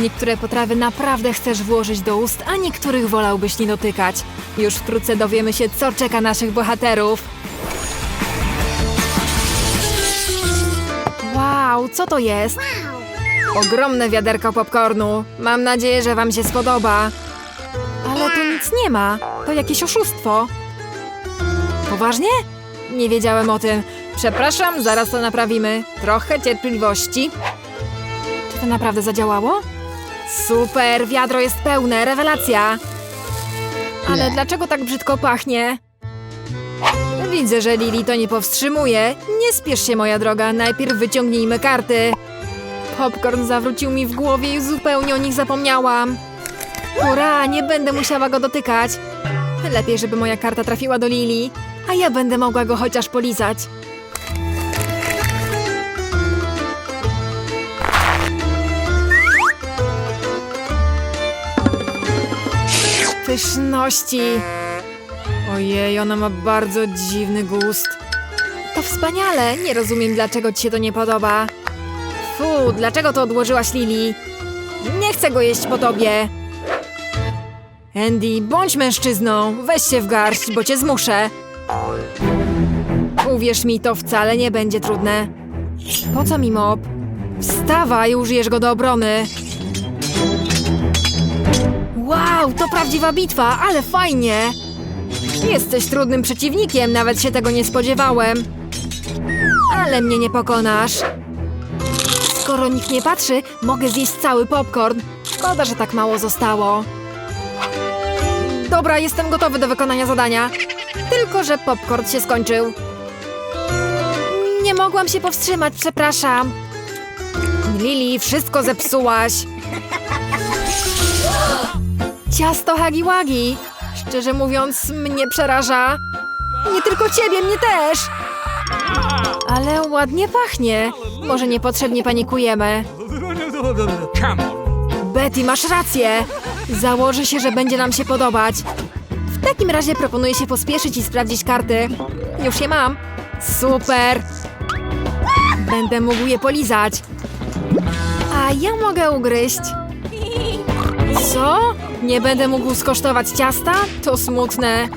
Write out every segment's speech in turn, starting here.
Niektóre potrawy naprawdę chcesz włożyć do ust, a niektórych wolałbyś nie dotykać. Już wkrótce dowiemy się, co czeka naszych bohaterów. Wow, co to jest? Ogromne wiaderko popcornu. Mam nadzieję, że wam się spodoba. Ale tu nic nie ma. To jakieś oszustwo. Poważnie? Nie wiedziałem o tym. Przepraszam, zaraz to naprawimy. Trochę cierpliwości. Czy to naprawdę zadziałało? Super, wiadro jest pełne, rewelacja. Ale dlaczego tak brzydko pachnie? Widzę, że Lili to nie powstrzymuje. Nie spiesz się, moja droga. Najpierw wyciągnijmy karty. Popcorn zawrócił mi w głowie i zupełnie o nich zapomniałam. Ura, nie będę musiała go dotykać. Lepiej, żeby moja karta trafiła do Lili, a ja będę mogła go chociaż polizać. Pyszności. Ojej, ona ma bardzo dziwny gust. To wspaniale. Nie rozumiem, dlaczego ci się to nie podoba. Fu, dlaczego to odłożyłaś, Lili? Nie chcę go jeść po tobie. Andy, bądź mężczyzną. Weź się w garść, bo cię zmuszę. Uwierz mi, to wcale nie będzie trudne. Po co mi mop? Wstawaj, użyjesz go do obrony. Wow, to prawdziwa bitwa, ale fajnie. Jesteś trudnym przeciwnikiem, nawet się tego nie spodziewałem. Ale mnie nie pokonasz. Skoro nikt nie patrzy, mogę zjeść cały popcorn. Szkoda, że tak mało zostało. Dobra, jestem gotowy do wykonania zadania. Tylko, że popcorn się skończył. Nie mogłam się powstrzymać, przepraszam. Lili, wszystko zepsułaś. Ciasto Hagiwagi. Szczerze mówiąc, mnie przeraża. Nie tylko ciebie, mnie też. Ale ładnie pachnie. Może niepotrzebnie panikujemy. Betty, masz rację. Założę się, że będzie nam się podobać. W takim razie proponuję się pospieszyć i sprawdzić karty. Już je mam. Super. Będę mógł je polizać. A ja mogę ugryźć. Co? Nie będę mógł skosztować ciasta? To smutne.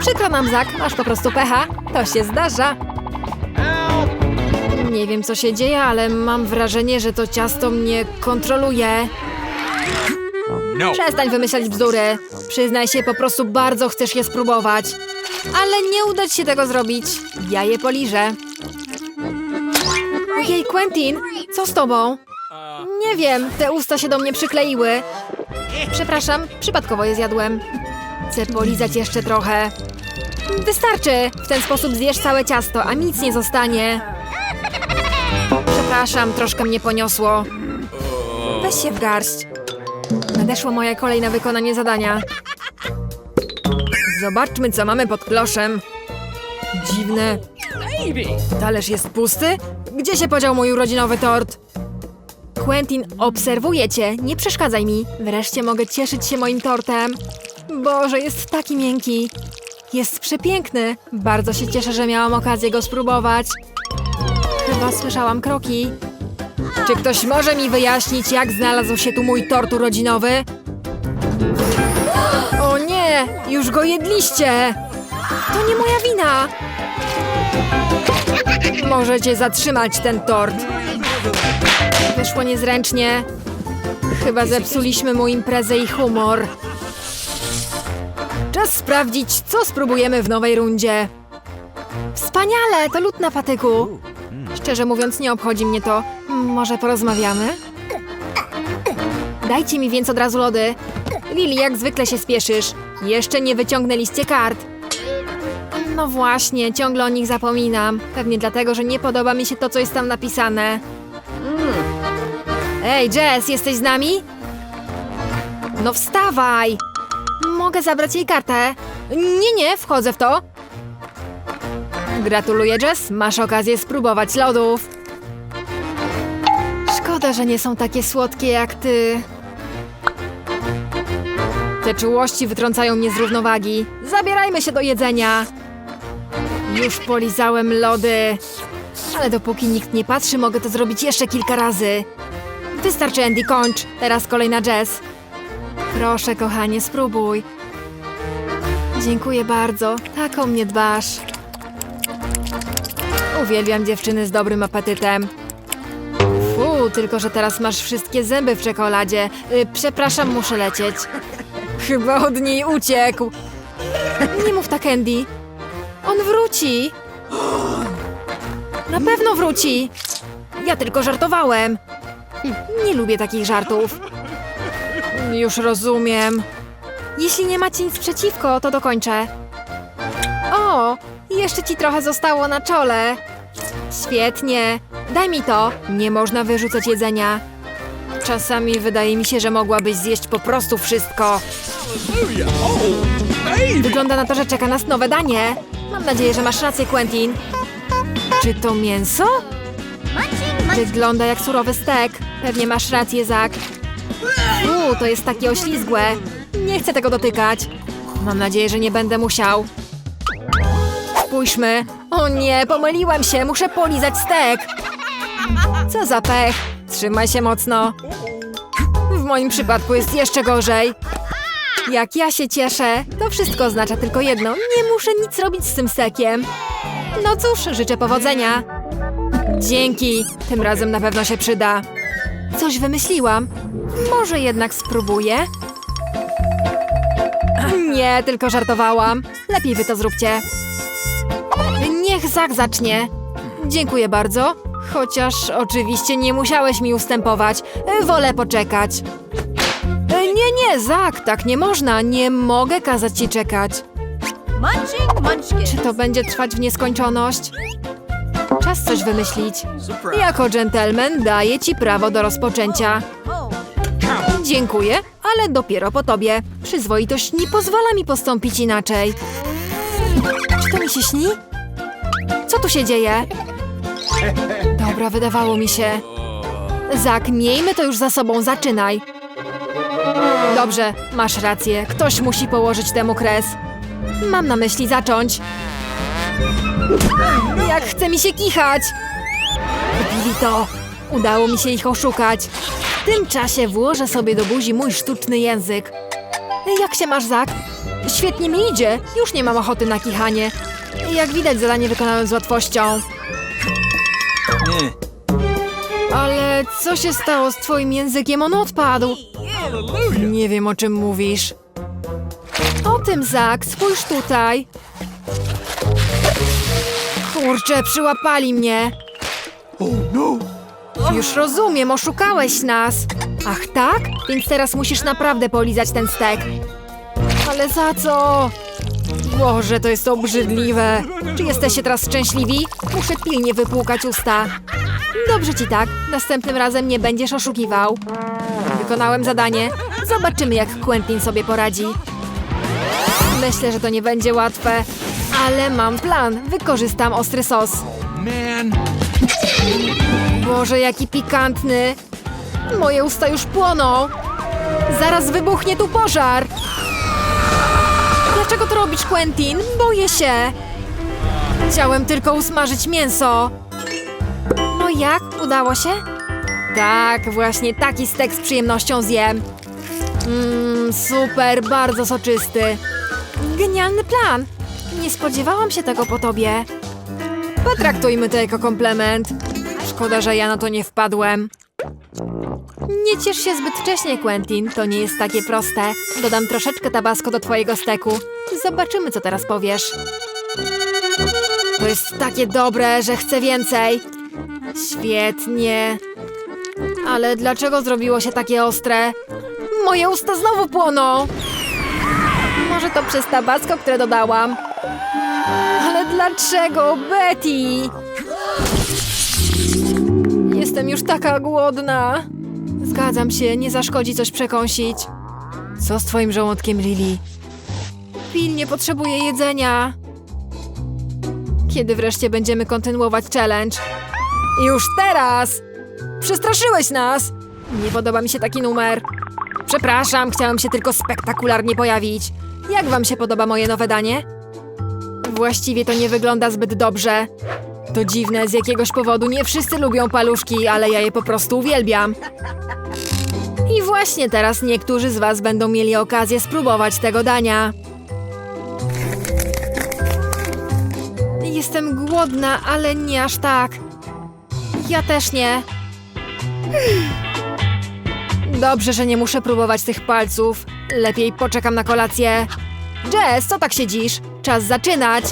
Przykro nam, Zak, masz po prostu pecha. To się zdarza. Nie wiem, co się dzieje, ale mam wrażenie, że to ciasto mnie kontroluje. No. Przestań wymyślać bzdury. Przyznaj się, po prostu bardzo chcesz je spróbować. Ale nie uda ci się tego zrobić. Ja je poliżę. Ojej, Quentin, co z tobą? Nie wiem, te usta się do mnie przykleiły. Przepraszam, przypadkowo je zjadłem. Chcę polizać jeszcze trochę. Wystarczy! W ten sposób zjesz całe ciasto, a nic nie zostanie. Przepraszam, troszkę mnie poniosło. Weź się w garść. Nadeszła moja kolej na wykonanie zadania. Zobaczmy, co mamy pod kloszem. Dziwne. Talerz jest pusty? Gdzie się podział mój urodzinowy tort? Quentin, obserwuję cię. Nie przeszkadzaj mi. Wreszcie mogę cieszyć się moim tortem. Boże, jest taki miękki. Jest przepiękny. Bardzo się cieszę, że miałam okazję go spróbować. Chyba słyszałam kroki. Czy ktoś może mi wyjaśnić, jak znalazł się tu mój tort urodzinowy? O nie, już go jedliście! To nie moja wina! Możecie zatrzymać ten tort. Wyszło niezręcznie. Chyba zepsuliśmy mu imprezę i humor. Czas sprawdzić, co spróbujemy w nowej rundzie. Wspaniale, to lód na patyku. Szczerze mówiąc, nie obchodzi mnie to. Może porozmawiamy? Dajcie mi więc od razu lody. Lili, jak zwykle się spieszysz. Jeszcze nie wyciągnęliście kart. No właśnie, ciągle o nich zapominam. Pewnie dlatego, że nie podoba mi się to, co jest tam napisane. Ej, Jess, jesteś z nami? No wstawaj! Mogę zabrać jej kartę? Nie, nie, wchodzę w to. Gratuluję, Jess. Masz okazję spróbować lodów. Szkoda, że nie są takie słodkie jak ty. Te czułości wytrącają mnie z równowagi. Zabierajmy się do jedzenia. Już polizałem lody. Ale dopóki nikt nie patrzy, mogę to zrobić jeszcze kilka razy. Wystarczy, Andy, kończ. Teraz kolej na Jess. Proszę, kochanie, spróbuj. Dziękuję bardzo. Tak o mnie dbasz. Uwielbiam dziewczyny z dobrym apetytem. Fu, tylko że teraz masz wszystkie zęby w czekoladzie. Y, przepraszam, muszę lecieć. Chyba od niej uciekł. Nie mów tak, Andy. On wróci. Na pewno wróci. Ja tylko żartowałem. Nie lubię takich żartów. Już rozumiem. Jeśli nie macie nic przeciwko, to dokończę. O, jeszcze ci trochę zostało na czole. Świetnie. Daj mi to. Nie można wyrzucać jedzenia. Czasami wydaje mi się, że mogłabyś zjeść po prostu wszystko. Wygląda na to, że czeka nas nowe danie. Mam nadzieję, że masz rację, Quentin. Czy to mięso? Wygląda jak surowy stek. Pewnie masz rację, Zak. Uuu, to jest takie oślizgłe. Nie chcę tego dotykać. Mam nadzieję, że nie będę musiał. Spójrzmy. O nie, pomyliłem się. Muszę polizać stek. Co za pech. Trzymaj się mocno. W moim przypadku jest jeszcze gorzej. Jak ja się cieszę, to wszystko oznacza tylko jedno. Nie muszę nic robić z tym stekiem. No cóż, życzę powodzenia. Dzięki, tym razem na pewno się przyda. Coś wymyśliłam. Może jednak spróbuję? Nie, tylko żartowałam. Lepiej wy to zróbcie. Niech Zak zacznie. Dziękuję bardzo. Chociaż oczywiście nie musiałeś mi ustępować. Wolę poczekać. Nie, nie, Zak, tak nie można. Nie mogę kazać ci czekać. Czy to będzie trwać w nieskończoność? Czas coś wymyślić. Jako dżentelmen daję ci prawo do rozpoczęcia. Dziękuję, ale dopiero po tobie. Przyzwoitość nie pozwala mi postąpić inaczej. Czy to mi się śni? Co tu się dzieje? Dobra, wydawało mi się. Zak, miejmy to już za sobą, zaczynaj. Dobrze, masz rację. Ktoś musi położyć temu kres. Mam na myśli zacząć. Jak chce mi się kichać! Kupili to. Udało mi się ich oszukać. W tym czasie włożę sobie do buzi mój sztuczny język. Jak się masz, Zak? Świetnie mi idzie. Już nie mam ochoty na kichanie. Jak widać, zadanie wykonałem z łatwością. Eh. Ale co się stało z twoim językiem? On odpadł. Nie wiem, o czym mówisz. O tym, Zak, spójrz tutaj. Kurczę, przyłapali mnie. Oh no. Już rozumiem, oszukałeś nas. Ach tak? Więc teraz musisz naprawdę polizać ten stek. Ale za co? Boże, to jest obrzydliwe. Czy jesteście teraz szczęśliwi? Muszę pilnie wypłukać usta. Dobrze ci tak. Następnym razem nie będziesz oszukiwał. Wykonałem zadanie. Zobaczymy, jak Quentin sobie poradzi. Myślę, że to nie będzie łatwe. Ale mam plan. Wykorzystam ostry sos. Man. Boże, jaki pikantny! Moje usta już płoną! Zaraz wybuchnie tu pożar! Dlaczego to robisz, Quentin? Boję się! Chciałem tylko usmażyć mięso. No jak? Udało się? Tak, właśnie taki stek z przyjemnością zjem. Mmm, super, bardzo soczysty. Genialny plan! Nie spodziewałam się tego po tobie. Potraktujmy to jako komplement. Szkoda, że ja na to nie wpadłem. Nie ciesz się zbyt wcześnie, Quentin. To nie jest takie proste. Dodam troszeczkę tabasco do twojego steku. Zobaczymy, co teraz powiesz. To jest takie dobre, że chcę więcej. Świetnie. Ale dlaczego zrobiło się takie ostre? Moje usta znowu płoną. To przez tabasco, które dodałam. Ale dlaczego, Betty? Jestem już taka głodna. Zgadzam się, nie zaszkodzi coś przekąsić. Co z twoim żołądkiem, Lili? Pilnie potrzebuję jedzenia. Kiedy wreszcie będziemy kontynuować challenge? Już teraz! Przestraszyłeś nas! Nie podoba mi się taki numer. Przepraszam, chciałem się tylko spektakularnie pojawić. Jak wam się podoba moje nowe danie? Właściwie to nie wygląda zbyt dobrze. To dziwne, z jakiegoś powodu nie wszyscy lubią paluszki, ale ja je po prostu uwielbiam. Właśnie teraz niektórzy z Was będą mieli okazję spróbować tego dania. Jestem głodna, ale nie aż tak. Ja też nie. Dobrze, że nie muszę próbować tych palców. Lepiej poczekam na kolację. Jess, co tak siedzisz? Czas zaczynać.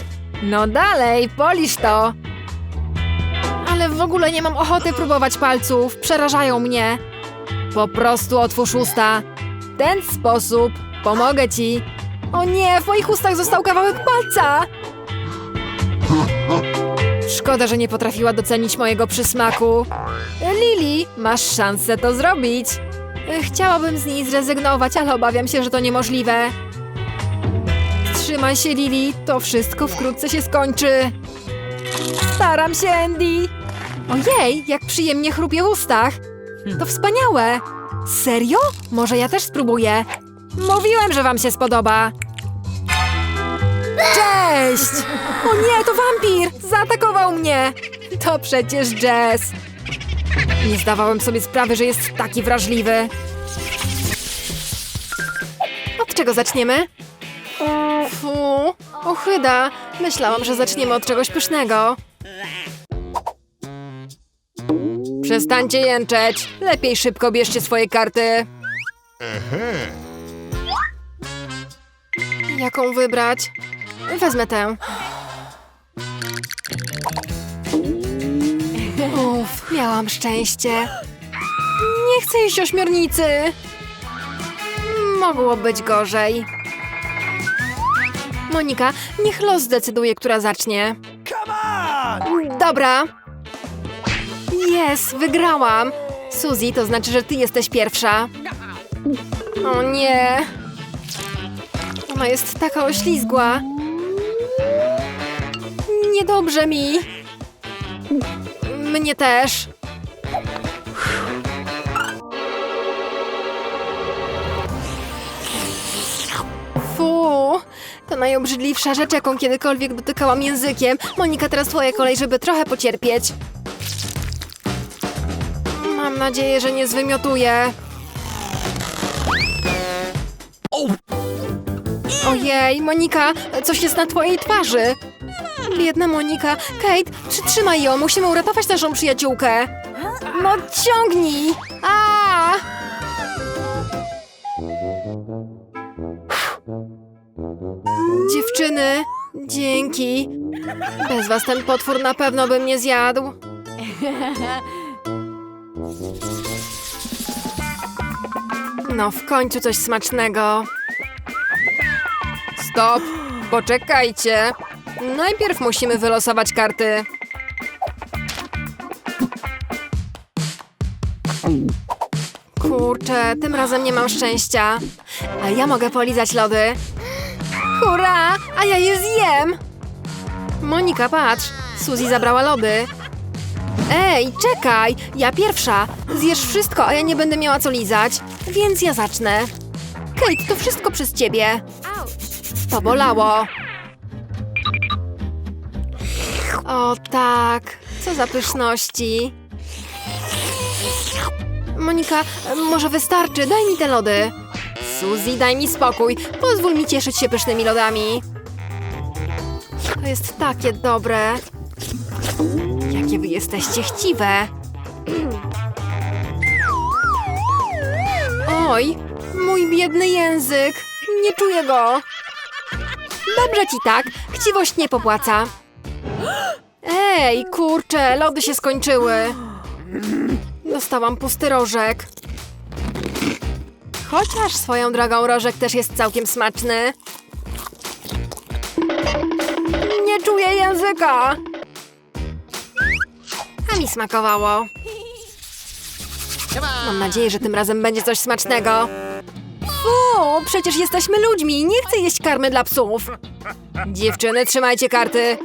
No dalej, polisz to. Ale w ogóle nie mam ochoty próbować palców. Przerażają mnie. Po prostu otwórz usta. W ten sposób pomogę ci. O nie, w moich ustach został kawałek palca. Szkoda, że nie potrafiła docenić mojego przysmaku. Lili, masz szansę to zrobić. Chciałabym z niej zrezygnować, ale obawiam się, że to niemożliwe. Trzymaj się, Lili, to wszystko wkrótce się skończy. Staram się, Andy. Ojej, jak przyjemnie chrupie w ustach. To wspaniałe. Serio? Może ja też spróbuję. Mówiłem, że wam się spodoba. Cześć! O nie, to wampir! Zaatakował mnie! To przecież Jess. Nie zdawałem sobie sprawy, że jest taki wrażliwy. Od czego zaczniemy? Fu, ochyda. Myślałam, że zaczniemy od czegoś pysznego. Przestańcie jęczeć. Lepiej szybko bierzcie swoje karty. Jaką wybrać? Wezmę tę. Uff, miałam szczęście. Nie chcę iść ośmiornicy. Mogło być gorzej. Monika, niech los zdecyduje, która zacznie. Dobra. Jest, wygrałam. Suzy, to znaczy, że ty jesteś pierwsza. O nie. Ona jest taka oślizgła. Niedobrze mi. Mnie też. Fu, to najobrzydliwsza rzecz, jaką kiedykolwiek dotykałam językiem. Monika, teraz twoja kolej, żeby trochę pocierpieć. Mam nadzieję, że nie zwymiotuję. Ojej, Monika, coś jest na twojej twarzy. Biedna Monika. Kate, przytrzymaj ją, musimy uratować naszą przyjaciółkę. No ciągnij! A! Dziewczyny, dzięki. Bez was ten potwór na pewno by mnie zjadł. No, w końcu coś smacznego. Stop! Poczekajcie. Najpierw musimy wylosować karty. Kurczę, tym razem nie mam szczęścia. A ja mogę polizać lody. Hurra! A ja je zjem! Monika, patrz! Suzy zabrała lody. Ej, czekaj! Ja pierwsza! Zjesz wszystko, a ja nie będę miała co lizać. Więc ja zacznę. Kate, to wszystko przez ciebie. To O tak, co za pyszności. Monika, może wystarczy, daj mi te lody. Suzy, daj mi spokój, pozwól mi cieszyć się pysznymi lodami. To jest takie dobre. Jakie wy jesteście chciwe. Oj, mój biedny język. Nie czuję go. Dobrze ci tak, chciwość nie popłaca. Ej, kurczę, lody się skończyły. Dostałam pusty rożek. Chociaż swoją drogą rożek też jest całkiem smaczny. Nie czuję języka. A mi smakowało. Mam nadzieję, że tym razem będzie coś smacznego. Fu, przecież jesteśmy ludźmi. Nie chcę jeść karmy dla psów. Dziewczyny, trzymajcie karty.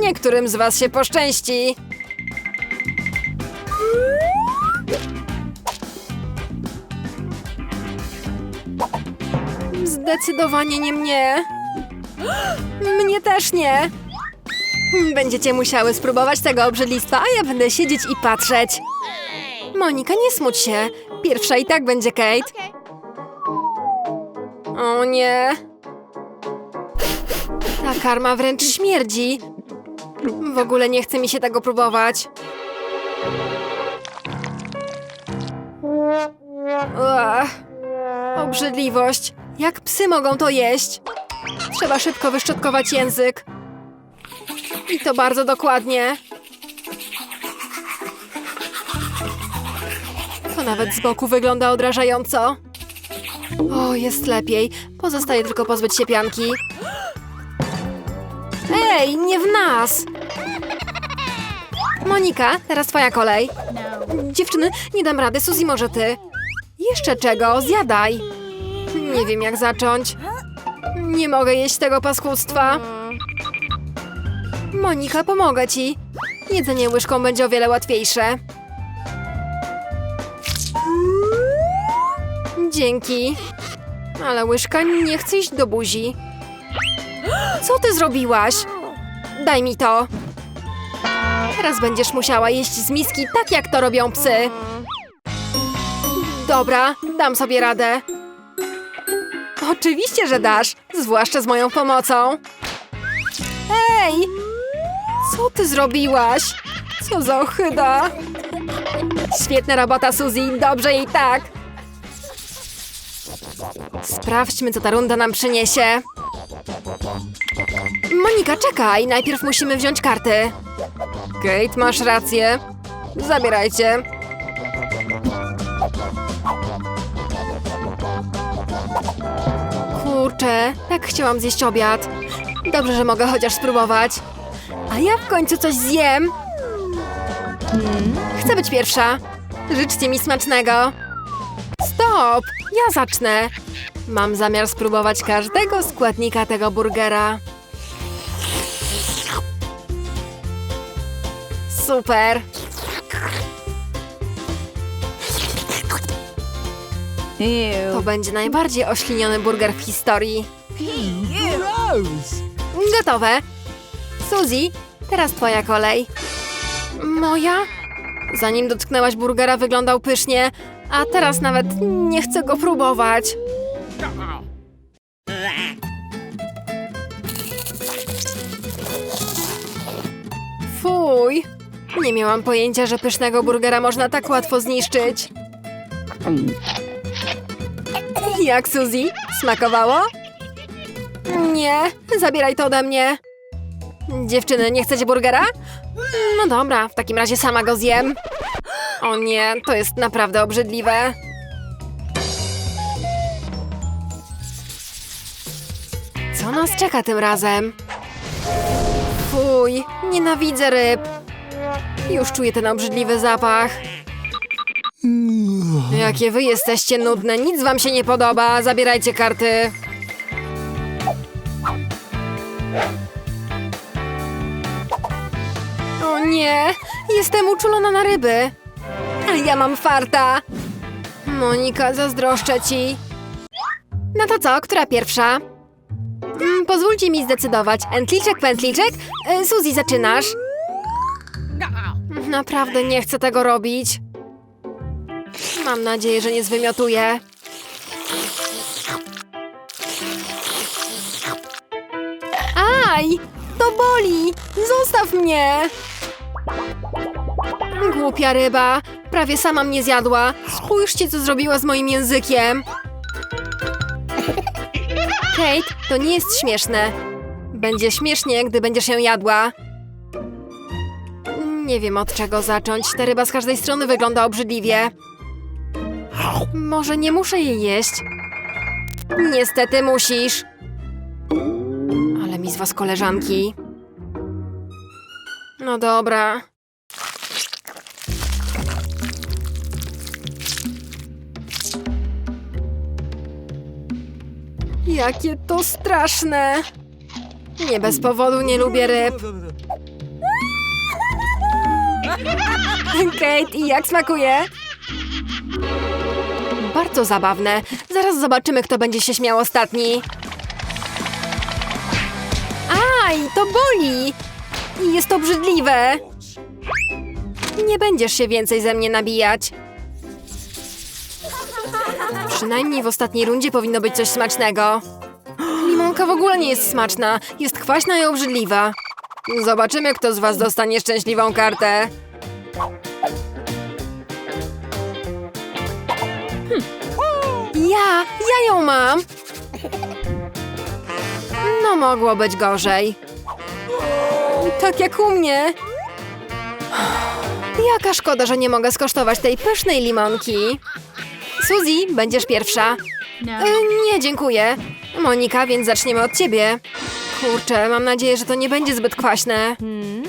Niektórym z was się poszczęści. Zdecydowanie nie mnie. Mnie też nie. Będziecie musiały spróbować tego obrzydlistwa, a ja będę siedzieć i patrzeć. Monika, nie smuć się. Pierwsza i tak będzie Kate. O nie. Ta karma wręcz śmierdzi. W ogóle nie chce mi się tego próbować. Ach, obrzydliwość. Jak psy mogą to jeść? Trzeba szybko wyszczotkować język. I to bardzo dokładnie. To nawet z boku wygląda odrażająco. O, jest lepiej. Pozostaje tylko pozbyć się pianki. Ej, nie w nas! Monika, teraz twoja kolej. Dziewczyny, nie dam rady, Suzy może ty. Jeszcze czego? Zjadaj. Nie wiem jak zacząć. Nie mogę jeść tego paskudztwa. Monika, pomogę ci. Jedzenie łyżką będzie o wiele łatwiejsze. Dzięki. Ale łyżka nie chce iść do buzi. Co ty zrobiłaś? Daj mi to. Teraz będziesz musiała jeść z miski tak, jak to robią psy. Dobra, dam sobie radę. Oczywiście, że dasz, zwłaszcza z moją pomocą. Ej! Co ty zrobiłaś? Co za ochyda! Świetna robota, Suzy, dobrze i tak. Sprawdźmy, co ta runda nam przyniesie. Monika, czekaj, najpierw musimy wziąć karty. Kate, masz rację. Zabierajcie. Kurczę, tak chciałam zjeść obiad. Dobrze, że mogę chociaż spróbować. A ja w końcu coś zjem. Chcę być pierwsza. Życzcie mi smacznego. Stop! Ja zacznę. Mam zamiar spróbować każdego składnika tego burgera. Super! To będzie najbardziej ośliniony burger w historii. Gotowe. Suzy, teraz twoja kolej. Moja? Zanim dotknęłaś burgera, wyglądał pysznie, a teraz nawet nie chcę go próbować. Fuj! Nie miałam pojęcia, że pysznego burgera można tak łatwo zniszczyć. Jak, Suzy? Smakowało? Nie, zabieraj to ode mnie. Dziewczyny, nie chcecie burgera? No dobra, w takim razie sama go zjem. O nie, to jest naprawdę obrzydliwe. Co nas czeka tym razem? Fuj, nienawidzę ryb. Już czuję ten obrzydliwy zapach. Jakie wy jesteście nudne, nic wam się nie podoba. Zabierajcie karty. O nie, jestem uczulona na ryby. A ja mam farta. Monika, zazdroszczę ci. No to co, która pierwsza? Mm, pozwólcie mi zdecydować. Entliczek, pętliczek? E, Suzy, zaczynasz. Naprawdę nie chcę tego robić. Mam nadzieję, że nie zwymiotuję. Aj! To boli! Zostaw mnie! Głupia ryba. Prawie sama mnie zjadła. Spójrzcie, co zrobiła z moim językiem. Kate, to nie jest śmieszne. Będzie śmiesznie, gdy będziesz ją jadła. Nie wiem od czego zacząć. Ta ryba z każdej strony wygląda obrzydliwie. Może nie muszę jej jeść? Niestety musisz. Ale mi z was koleżanki. No dobra. Jakie to straszne! Nie bez powodu nie lubię ryb. Kate, jak smakuje? Bardzo zabawne. Zaraz zobaczymy, kto będzie się śmiał ostatni. Aj, to boli! Jest obrzydliwe. Nie będziesz się więcej ze mnie nabijać. Przynajmniej w ostatniej rundzie powinno być coś smacznego. Limonka w ogóle nie jest smaczna. Jest kwaśna i obrzydliwa. Zobaczymy, kto z was dostanie szczęśliwą kartę. Hm. Ja, ja ją mam. No mogło być gorzej. Tak jak u mnie. Jaka szkoda, że nie mogę skosztować tej pysznej limonki. Suzy, będziesz pierwsza. No. E, nie, dziękuję. Monika, więc zaczniemy od ciebie. Kurczę, mam nadzieję, że to nie będzie zbyt kwaśne. Mm.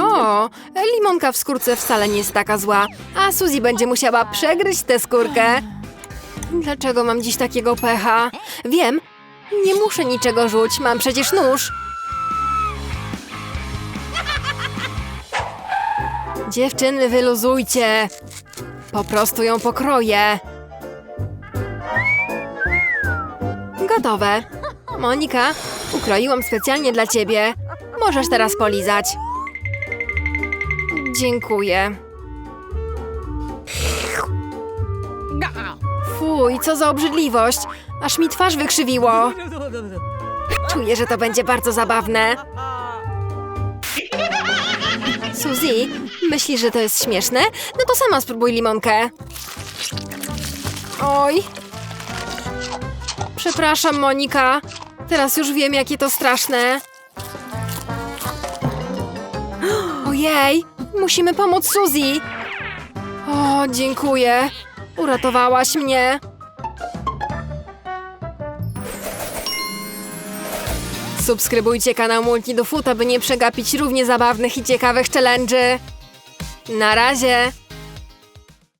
O, limonka w skórce wcale nie jest taka zła, a Suzy będzie musiała przegryźć tę skórkę. Dlaczego mam dziś takiego pecha? Wiem, nie muszę niczego rzuć, mam przecież nóż. Dziewczyny, wyluzujcie. Po prostu ją pokroję. Gotowe. Monika, ukroiłam specjalnie dla ciebie. Możesz teraz polizać. Dziękuję. Fuj, co za obrzydliwość. Aż mi twarz wykrzywiło. Czuję, że to będzie bardzo zabawne. Suzy, myślisz, że to jest śmieszne? No to sama spróbuj limonkę. Oj. Przepraszam, Monika. Teraz już wiem, jakie to straszne. Ojej, musimy pomóc Suzy. O, dziękuję. Uratowałaś mnie. Subskrybujcie kanał Multi do Food, aby nie przegapić równie zabawnych i ciekawych challenge'y. Na razie!